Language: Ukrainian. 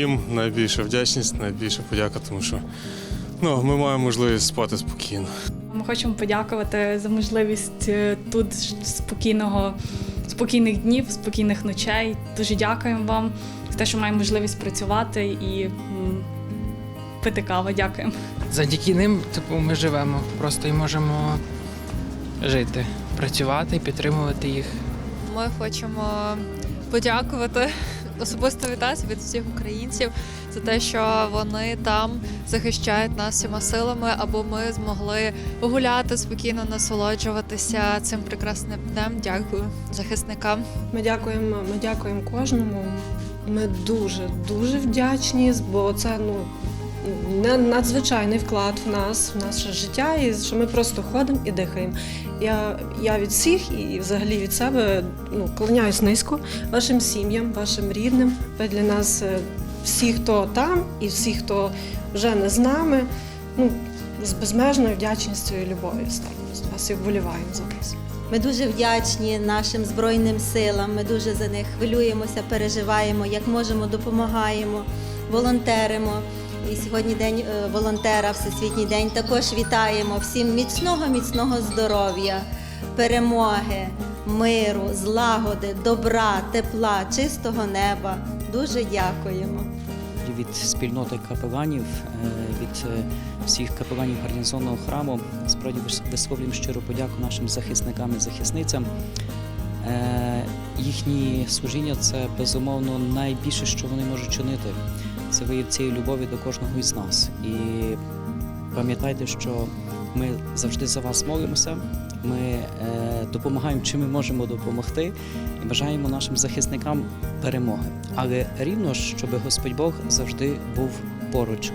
їм найбільша вдячність, найбільша подяка, тому що ну, ми маємо можливість спати спокійно. Ми хочемо подякувати за можливість е, тут спокійного, спокійних днів, спокійних ночей. Дуже дякуємо вам за те, що маємо можливість працювати і пити каву. Дякуємо. Завдяки ним, типу, ми живемо просто і можемо жити, працювати і підтримувати їх. Ми хочемо подякувати особисто нас, від всіх українців за те, що вони там захищають нас всіма силами, аби ми змогли гуляти спокійно, насолоджуватися цим прекрасним днем. Дякую захисникам. Ми дякуємо, ми дякуємо кожному. Ми дуже дуже вдячні, бо це ну надзвичайний вклад в нас, в наше життя, і що ми просто ходимо і дихаємо. Я, я від всіх і взагалі від себе ну, клоняюсь низько вашим сім'ям, вашим рідним. Ви для нас е, всі, хто там, і всі, хто вже не з нами, ну, з безмежною вдячністю і любов'ю ставимо з вас і вболіваємо за вас. Ми дуже вдячні нашим збройним силам. Ми дуже за них хвилюємося, переживаємо, як можемо, допомагаємо, волонтеримо. І сьогодні день е, волонтера, Всесвітній день. Також вітаємо всім міцного, міцного здоров'я, перемоги, миру, злагоди, добра, тепла, чистого неба. Дуже дякуємо. від спільноти капеланів, е, від е, всіх капеланів гарнізонного храму. Справді висловлюємо щиру подяку нашим захисникам і захисницям. Їхні служіння це безумовно найбільше, що вони можуть чинити. Це вияв цієї любові до кожного із нас. І пам'ятайте, що ми завжди за вас молимося. Ми е, допомагаємо, чим ми можемо допомогти, і бажаємо нашим захисникам перемоги. Але рівно щоб Господь Бог завжди був поруч